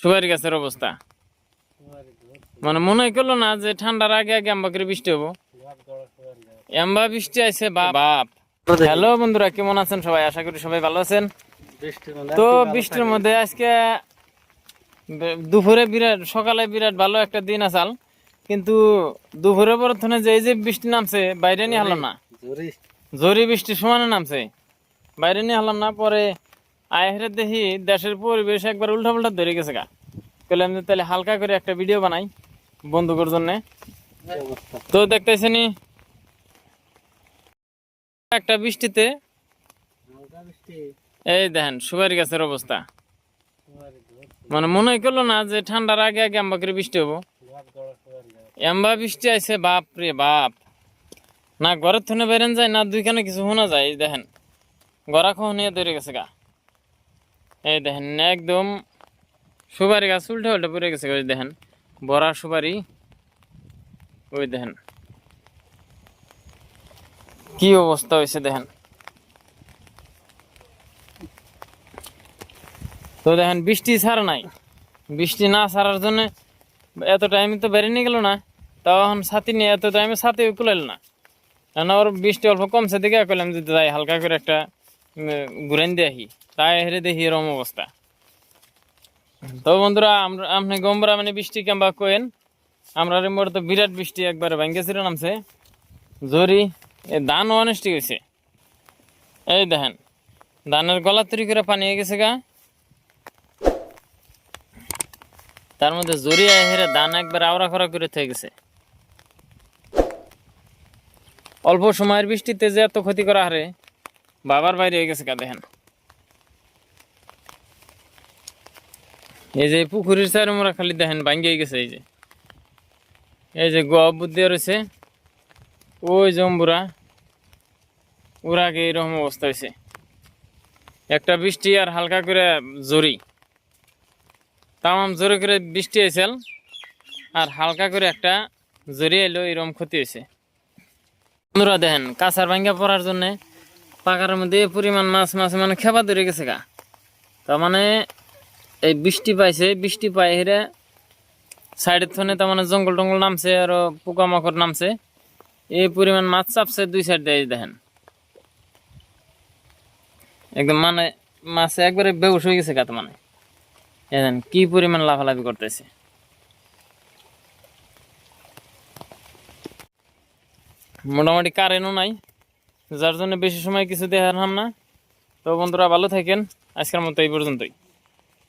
সুপারি গাছের অবস্থা। মানে মনে করল না যে ঠান্ডার আগে আগে আম্বা করে বৃষ্টি হব। এম্বা বৃষ্টি আইছে বাপ। হ্যালো বন্ধুরা কেমন আছেন সবাই? আশা করি সবাই ভালো আছেন। তো বৃষ্টির মধ্যে আজকে দুপুরে বিরাট সকালে বিরাট ভালো একটা দিন আসাল। কিন্তু দুপুরে পর থেকে যে এই যে বৃষ্টি নামছে বাইরে নিয়ে হলাম না। জরি। বৃষ্টি সমানে নামছে। বাইরে নিয়ে হলাম না পরে আয়ের দেখি দেশের পরিবেশ একবার উল্টা পাল্টা ধরে গেছে গা। বললাম যে তাহলে হালকা করে একটা ভিডিও বানাই বন্ধুকর জন্য। তো দেখতেছেনি একটা বৃষ্টিতে এই দেখেন, সুপারি গাছের অবস্থা। মানে মনে করল না যে ঠান্ডার আগে আগে আম্বা করে বৃষ্টি হব। এম্বা বৃষ্টি আইছে, বাপ রে বাপ। না ঘরের থনে বেরেন যায়, না দুইখানে কিছু শোনা যায় দেখেন। গড়া খো নিয়ে ধরে গেছে গা। এই দেখেন, একদম সুপারি গাছ, উল্টে উল্টে পড়ে গেছে, ওই দেখেন, বড়া সুপারি, ওই দেখেন। কি অবস্থা হয়েছে দেখেন। তো দেখেন, বৃষ্টি ছাড় নাই। বৃষ্টি না ছাড়ার জন্য এত টাইম তো বেরিয়ে গেল না। তখন ছাতি নিয়ে এত টাইমে ছাতি কুলাইল না। কেন ওর বৃষ্টি অল্প কমছে, দেখে কইলাম যে যাই, হালকা করে একটা ঘুরেন দিয়ে আসি। তাই হেরে দেখি এরম অবস্থা। তো বন্ধুরা, আমরা আপনি গম্বরা মানে বৃষ্টি কেমবা কোয়েন আমরা মোর তো বিরাট বৃষ্টি একবারে ভাঙ্গে ছিল নামছে। জরি, এ ধান অনেষ্টি হয়েছে এই দেখেন, ধানের গলা তৈরি করে পানি হয়ে গেছে গা। তার মধ্যে জড়িয়ে হেরে ধান একবার আওড়া খরা করে থেকে গেছে। অল্প সময়ের বৃষ্টিতে যে এত ক্ষতি করা হারে বাবার বাইরে হয়ে গেছে কা দেখেন। এই যে পুকুরের চারে মোরা খালি দেখেন, ভাঙ্গিয়ে গেছে এই যে। এই যে গোয়া বুদ্ধি রয়েছে, ওই জম্বুরা ওর আগে এরকম অবস্থা হয়েছে। একটা বৃষ্টি আর হালকা করে জরি। তামাম জোরে করে বৃষ্টি হয়েছিল আর হালকা করে একটা জরি এলো, এরকম ক্ষতি হয়েছে। বন্ধুরা দেখেন কাঁচার ভাঙ্গা পড়ার জন্য পাকার মধ্যে পরিমাণ মাছ মাছ মানে খেপা ধরে গেছে গা। তার মানে এই বৃষ্টি পাইছে, বৃষ্টি পাই হেরে সাইডের থনে তার মানে জঙ্গল টঙ্গল নামছে, আর পোকামাকড় নামছে। এই পরিমাণ মাছ চাপছে দুই সাইড দিয়ে দেখেন। একদম মানে মাছে একবারে বেউস হয়ে গেছে গাত মানে। দেখেন, কি পরিমাণ লাফালাফি করতেছে। মোটামুটি কারেন্টও নাই, যার জন্য বেশি সময় কিছু দেখার হাম না। তো বন্ধুরা ভালো থাকেন, আজকের মতো এই পর্যন্তই।